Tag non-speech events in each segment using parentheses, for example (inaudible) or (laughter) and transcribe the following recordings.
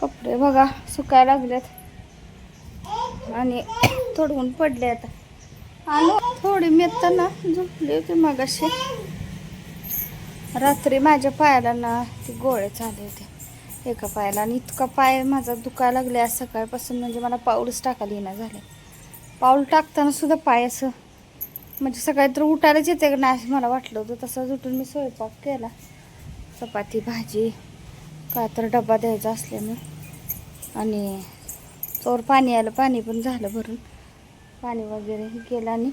कपडे बघा सुकायला लागलेत. आणि थोडून पडले आता आणि थोडी मेत ना झोपली होती मगाशी. रात्री माझ्या पायाला ना ती गोळे चालले होते. एका पायाला आणि इतका पाय माझा दुखायला लागले आज सकाळपासून म्हणजे मला पाऊलच टाकायला येणं झाले. पाऊल टाकताना सुद्धा पाय असं म्हणजे सकाळी तर उठायलाच येते का नाही असं मला वाटलं होतं. तसंच उठून मी स्वयंपाक केला. चपाती भाजी का तर डबा द्यायचा असल्यामुळे. आणि चोर पाणी आलं पाणी पण झालं भरून. पाणी वगैरे हे केलं आणि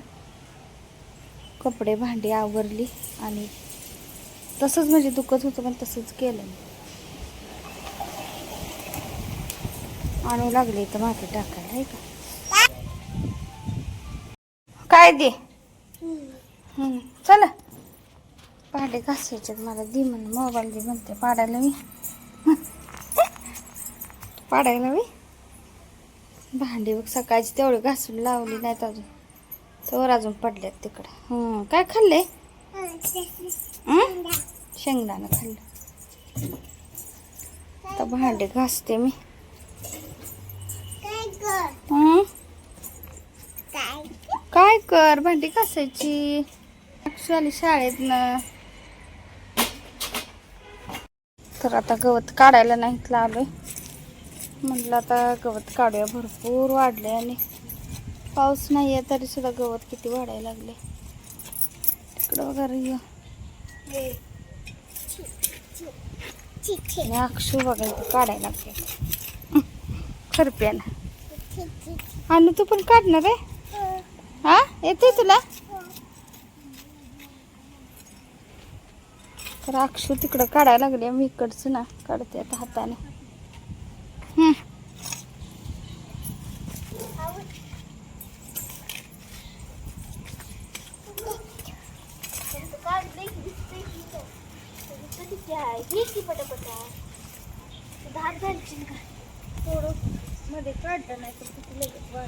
कपडे भांडी आवरली आणि तसंच म्हणजे दुखत होतं पण तसंच केलं. मी आणू लागले इथं माती टाकायला आहे का? काय दे? चला. भांडे घासायचे मला दे म्हण मोबाईल दे म्हणते पाडायला मी. पाडायला मी भांडी बघ सकाळची तेवढी घासून लावली नाहीत अजून. तर अजून पडल्यात तिकडं. काय खाल्ले शेंगदाणं खाल्लं. आता भांडे घासते मी. काय कर? भांडी घासायची. ॲक्च्युअली शाळेत ना तर आता गवत काढायला नाहीत आहे म्हटलं आता गवत काढूया. भरपूर वाढले आणि पाऊस नाही आहे तरी सुद्धा गवत किती वाढायला लागले. तिकडं वगैरे ये. अक्षू बघायचं काढायला लागले. खरप्यानं आणि तू पण काढणार आहे? हा? येते तुला? तर अक्षू तिकडं काढायला लागले. मी इकडचं ना काढते आता हाताने. हम्म. मध्ये काढलं नाही तर किती लगेच काय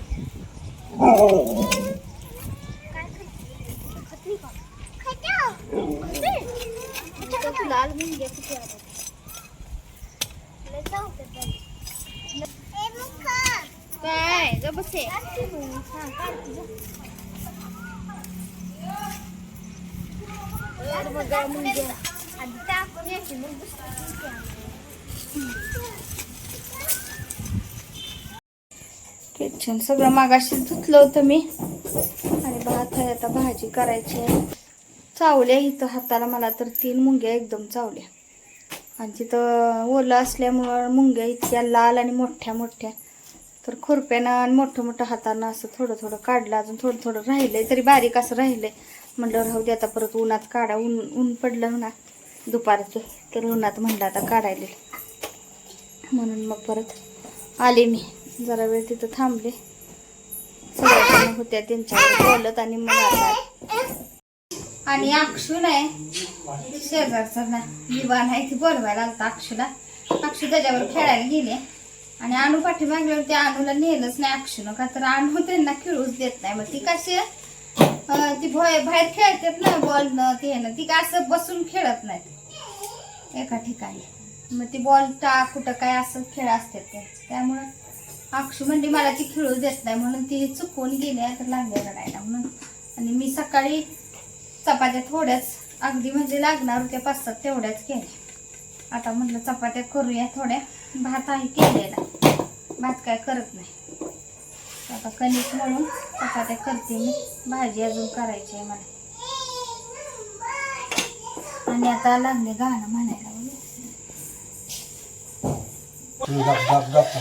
लाल मुंग्या किती आल्या काय? ग बसे. किचन सगळं मागाशी धुतलं होतं मी. आणि भात आहे आता भाजी करायची आहे. चावल्या इथं हाताला मला तर तीन मुंग्या एकदम चावल्या. आणि तिथं ओलं असल्यामुळं मुंग्या इतक्या लाल आणि मोठ्या मोठ्या. तर खुरप्यानं आणि मोठं मोठं हातानं असं थोडं थोडं काढलं अजून थोडं थोडं राहिलंय तरी बारीक असं राहिलंय. म्हणलं राहू दे आता परत उन्हात काढा ऊन ऊन पडलं ना दुपारचं. तर उन्हात म्हणलं आता काढायला. म्हणून मग परत आले मी. जरा वेळ तिथं थांबले. सगळ्या होत्या त्यांच्यावर बोलत आणि मग आता आणि अक्षू नाही शेजारचा ना दिवाण आहे ती बोलवायला आलता अक्षूला. अक्षू त्याच्यावर खेळायला गेले. आणि अणू पाठीमागल्यावर त्या अणूला नेलंच नाही अक्षूनं. का तर अणू त्यांना खेळूच देत नाही. मग ती कशी ती भय बाहेर खेळतात ना बॉल न ते ना. ती काय असं बसून खेळत नाही एका ठिकाणी. मग ती बॉल टाक कुठं काय असं खेळ असतात ते. त्यामुळं अक्षू म्हणजे मला ती खेळूच देत नाही. म्हणून ती चुकवून गेली. तर लागल्या रडायला म्हणून. आणि मी सकाळी चपात्या थोड्याच अगदी म्हणजे लागणार होत्या पाच सात तेवढ्याच केल्या. आता म्हटलं चपात्या करूया थोड्या. भात आहे केलेला. भात काय करत नाही. आता कणिक म्हणून चपात्या करते मी. भाजी अजून करायची आहे मला. आणि आता लागले गाणं म्हणायला बघू. गप गप गप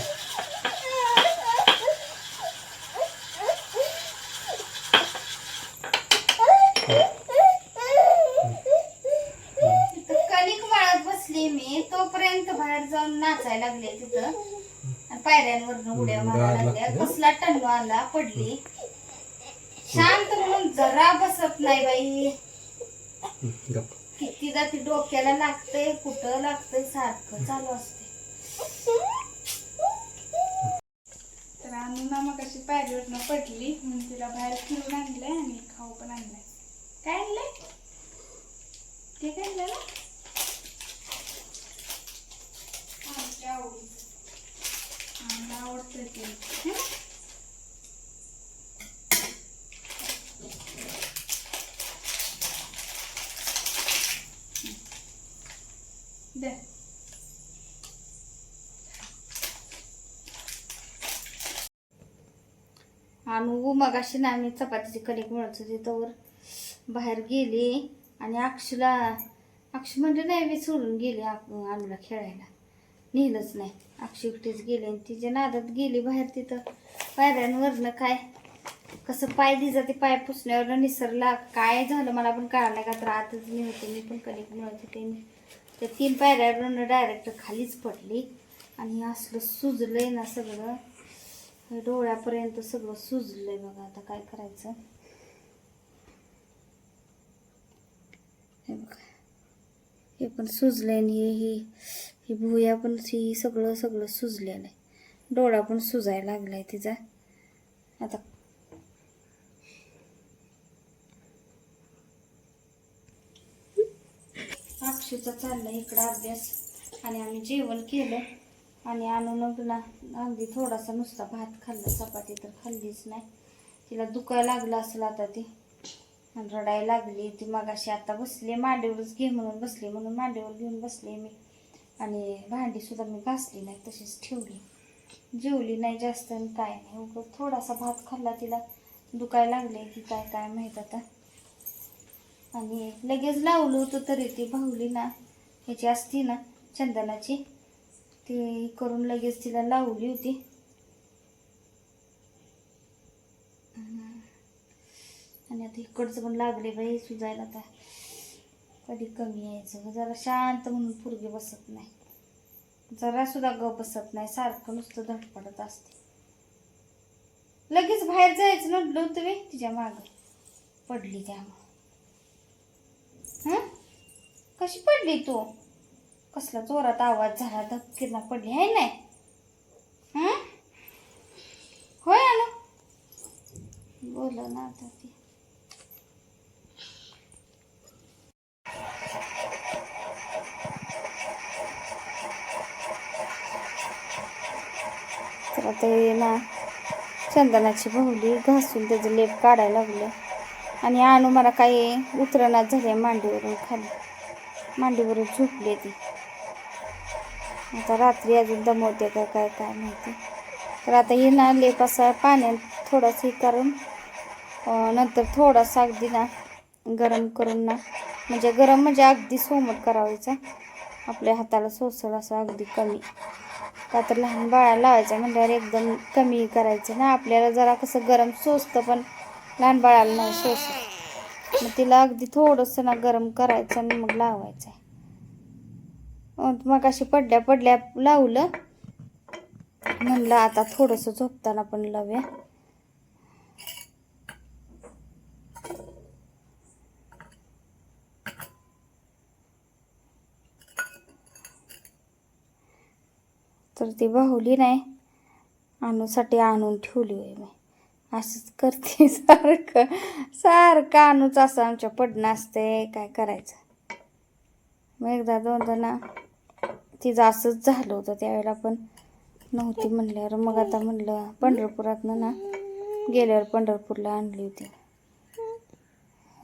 तिथं कणिक वाळत बसली मी तोपर्यंत बाहेर जाऊन लागले तिथं. आणि पायऱ्यांवरनं उड्या मारायला लागल्या. कसला टन्नू आला पडली. शांत म्हणून जरा बसत नाही बाई. कितीदा ती डोक्याला लागतंय कुठं लागतंय सारखं चालू असते तर आम्ही मामा कशी पायरीवरनं पडली. म्हणून तिला बाहेर फिरून आणलंय आणि खाऊ पण आणलंय. काय आणलंय? ते काय आणलं ना आमच्या आवडीचं आवडतं ते. हं? आणि मग अशी ना आम्ही चपातीची कणिक मिळत होती तोवर बाहेर गेली आणि अक्षला अक्ष म्हणजे नाही मी सोडून गेली आणूला खेळायला. नेलंच नाही. अक्षय एकटीच गेली आणि तिच्या नादात गेली बाहेर तिथं. पायऱ्यांवरनं काय? कसं पाय दिजा ते पाय पुसण्यावरनं निसरला. काय झालं मला पण कळालं नाही. का तर आतच मी होते मी पण कधी मिळत होते. मी त्या तीन पायऱ्यावरनं डायरेक्ट खालीच पडली. आणि असलं सुजलंय ना सगळं. हे डोळ्यापर्यंत सगळं सुजलंय बघा आता काय करायचं. हे बघा. हे पण सुजलंय आणि हे ही भुया पण ही सगळं सगळं सुजलेलं आहे. डोळा पण सुजायला लागलाय तिचा. आता अक्षूचा चाललाय इकडं अभ्यास. आणि आम्ही जेवण केलं. आणि आणून तुला अगदी थोडासा नुसता भात खाल्ला. चपाती तर खाल्लीच नाही. तिला दुखायला लागलं असेल आता ती. आणि रडायला लागली. ती मगाशी आता बसली. मांडीवरच घे म्हणून बसली. म्हणून मांडीवर घेऊन बसले मी. आणि भांडीसुद्धा मी घासली नाही तशीच ठेवली. जेवली नाही जास्त आणि काय नाही. उगं थोडासा भात खाल्ला तिला दुखायला लागले की काय काय माहीत आता. आणि लगेच लावलं होतं तरी ती भावली ना ह्याची असती ना चंदनाची ती करून लगेच तिला लावली होती. आणि आता इकडचं पण लागले बाई सुजायला आता. कधी कमी यायचं जरा शांत म्हणून पुरगी बसत नाही. जरा सुद्धा ग बसत नाही. सारखं नुसतं धडपडत असते. लगेच बाहेर जायचं म्हटलं होतं मी तिच्या मागं. पडली त्यामुळं कशी पडली तू? कसला जोरात आवाज झाला. धक्कीना पडली. आहे नाही? होय ना? बोल ना आता ती. ना चंदनाची बहुली घासून त्याचं लेप काढायला लागलं. आणि आणू मला काही उतरणात झाले मांडीवरून खाली. मांडीवरून झोपली ती. आता रात्री अजून दमवते का काय काय माहिती. तर आता हे ना लेप असा पाण्यात थोडंसं हे करून नंतर थोडासा अगदी ना गरम करून ना म्हणजे गरम म्हणजे अगदी सोमट करावायचा. आपल्या हाताला सोसळ असं अगदी कमी. का तर लहान बाळाला लावायचं म्हटल्यावर एकदम कमी करायचं ना. आपल्याला जरा कसं गरम सोसतं पण लहान बाळाला नाही सोसत. मग तिला अगदी थोडंसं ना गरम करायचं आणि मग लावायचं. मग अशी पडल्या पडल्या लावलं. म्हणलं आता थोडंसं झोपताना पण लावूया. तर ती बाहुली नाही आणूसाठी आणून ठेवली होय मी. असंच करते (laughs) सारखं. सारखं आणूच असं आमच्या पडणं असते काय करायचं? मग एकदा दोनदा ना तिचं असंच झालं होतं त्यावेळेला पण नव्हती म्हणल्यावर. मग आता म्हणलं पंढरपुरातनं ना गेल्यावर पंढरपूरला आणली होती.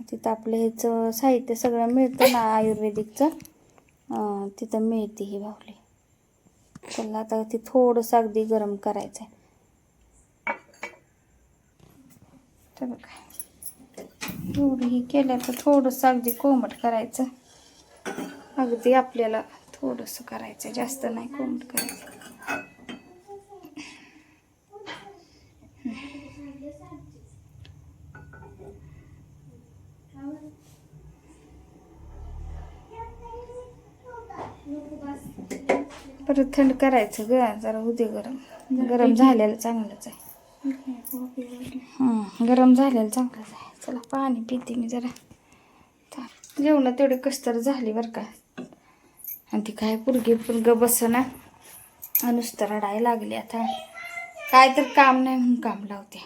तिथं आपलं ह्याचं साहित्य सगळं मिळतं ना आयुर्वेदिकचं. तिथं मिळते ही बाहुली त्याला आता ते थोडंसं अगदी गरम करायचं आहे तर बघा. एवढं हे केलं तर थोडंसं अगदी कोमट करायचं. अगदी आपल्याला थोडंसं करायचं जास्त नाही कोमट करायचं. परत थंड करायचं ग जरा उदे गरम. गरम झालेलं चांगलंच आहे. हं, गरम झालेलं चांगलंच आहे. चला पाणी पिते मी जरा. जेवणं तेवढे कस तर झाली बरं का. आणि ती काय पुरगी पुरग बसना. नुसतं रडायला लागली आता. काय तर काम नाही म्हणून काम लावते.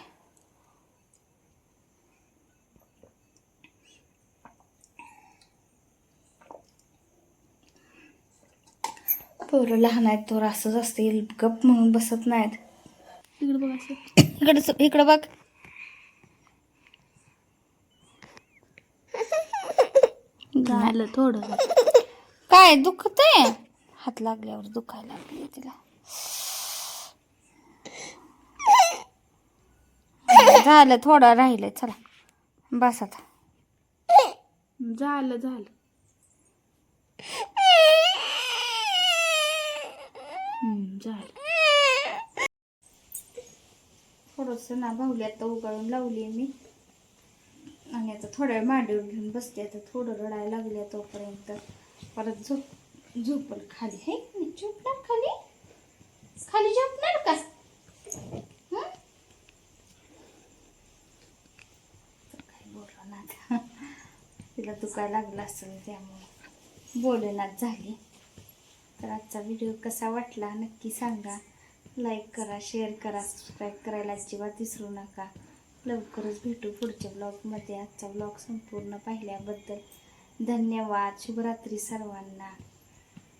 पोरं लहान आहेत तर असंच असते गप म्हणून बसत नाहीत. इकडे बघ असं. इकडं इकडं बघ. झालं थोडं. काय दुखतंय? हात लागल्यावर दुखायला लागले तिला. झालं थोडं राहिलंय चला. बस आता. झालं झालं. झालं थोडंसं ना भावली आता उगाळून लावली मी. आणि आता थोड्या वेळ मांडीवर घेऊन बसते आता थोडं रडायला लागले तोपर्यंत. परत झोप झोपल खाली. हे झोपणार खाली? खाली झोपणार का? तर काही बोललं ना (laughs) तिला दुखायला लागला असेल त्यामुळे. बोलेनाच झाली. तर आजचा व्हिडिओ कसा वाटला नक्की सांगा. लाईक करा शेअर करा सबस्क्राईब करायला अजिबात विसरू नका. लवकरच भेटू पुढच्या ब्लॉगमध्ये आजचा ब्लॉग संपूर्ण पाहिल्याबद्दल धन्यवाद. शुभरात्री सर्वांना.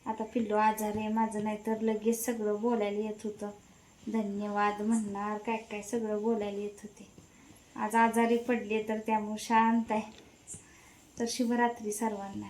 आता पिल्लू आजार आहे माझं नाही तर लगेच सगळं बोलायला येत होतं. धन्यवाद म्हणणार काय काय सगळं बोलायला येत होते. आज आजारी पडले तर त्यामुळे शांत आहे. तर शुभरात्री सर्वांना.